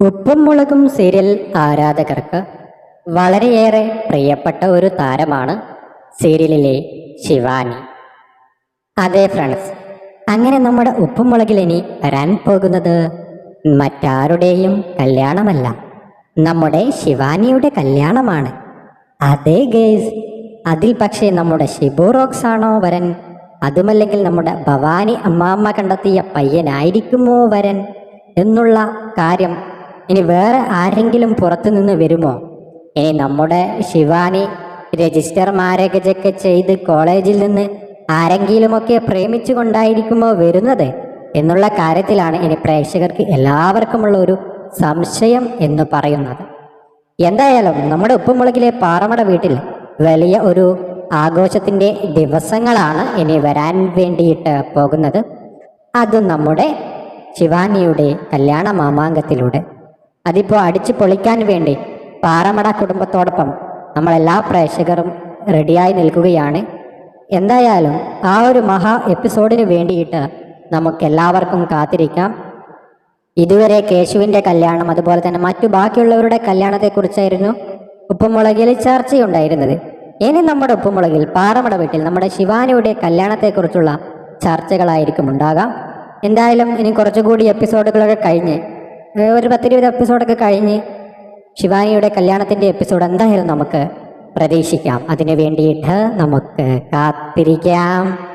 ഉപ്പും മുളകും സീരിയൽ ആരാധകർക്ക് വളരെയേറെ പ്രിയപ്പെട്ട ഒരു താരമാണ് സീരിയലിലെ ശിവാനി. അതെ ഫ്രണ്ട്സ് അങ്ങനെ നമ്മുടെ ഉപ്പും മുളകിൽ ഇനി വരാൻ പോകുന്നത് മറ്റാരുടെയും കല്യാണമല്ല നമ്മുടെ ശിവാനിയുടെ കല്യാണമാണ്. അതെ ഗേസ് അതിൽ പക്ഷേ നമ്മുടെ ഷിബു റോക്സ് ആണോ വരൻ? അതുമല്ലെങ്കിൽ നമ്മുടെ ഭവാനി അമ്മാമ്മ കണ്ടെത്തിയ പയ്യനായിരിക്കുമോ വരൻ? എന്നുള്ള കാര്യം ഇനി വേറെ ആരെങ്കിലും പുറത്തു നിന്ന് വരുമോ? ഇനി നമ്മുടെ ശിവാനി രജിസ്റ്റർ മാരേജൊക്കെ ചെയ്ത് കോളേജിൽ നിന്ന് ആരെങ്കിലുമൊക്കെ പ്രേമിച്ചു കൊണ്ടായിരിക്കുമോ വരുന്നത്? എന്നുള്ള കാര്യത്തിലാണ് ഇനി പ്രേക്ഷകർക്ക് എല്ലാവർക്കുമുള്ള ഒരു സംശയം എന്ന് പറയുന്നത്. എന്തായാലും നമ്മുടെ ഉപ്പുമുളകിലെ പാറമട വീട്ടിൽ വലിയ ഒരു ആഘോഷത്തിന്റെ ദിവസങ്ങളാണ് ഇനി വരാൻ വേണ്ടിയിട്ട് പോകുന്നത്. അത് നമ്മുടെ ശിവാനിയുടെ കല്യാണ മാമാങ്കത്തിലൂടെ. അതിപ്പോൾ അടിച്ചു പൊളിക്കാൻ വേണ്ടി പാറമട കുടുംബത്തോടൊപ്പം നമ്മളെല്ലാ പ്രേക്ഷകരും റെഡിയായി നിൽക്കുകയാണ്. എന്തായാലും ആ ഒരു മഹാ എപ്പിസോഡിന് വേണ്ടിയിട്ട് നമുക്കെല്ലാവർക്കും കാത്തിരിക്കാം. ഇതുവരെ കേശുവിന്റെ കല്യാണം അതുപോലെ തന്നെ മറ്റു ബാക്കിയുള്ളവരുടെ കല്യാണത്തെക്കുറിച്ചായിരുന്നു ഉപ്പുമുളകിൽ ചർച്ചയുണ്ടായിരുന്നത്. ഇനി നമ്മുടെ ഉപ്പുമുളകിൽ പാറമട വീട്ടിൽ നമ്മുടെ ശിവാനിയുടെ കല്യാണത്തെക്കുറിച്ചുള്ള ചർച്ചകളായിരിക്കും ഉണ്ടാകാം. എന്തായാലും ഇനി കുറച്ചുകൂടി എപ്പിസോഡുകളൊക്കെ കഴിഞ്ഞ് ഒരു പത്തിരുപത് എപ്പിസോഡൊക്കെ കഴിഞ്ഞ് ശിവാനിയുടെ കല്യാണത്തിന്റെ എപ്പിസോഡ് എന്തായാലും നമുക്ക് പ്രതീക്ഷിക്കാം. അതിനു വേണ്ടിയിട്ട് നമുക്ക് കാത്തിരിക്കാം.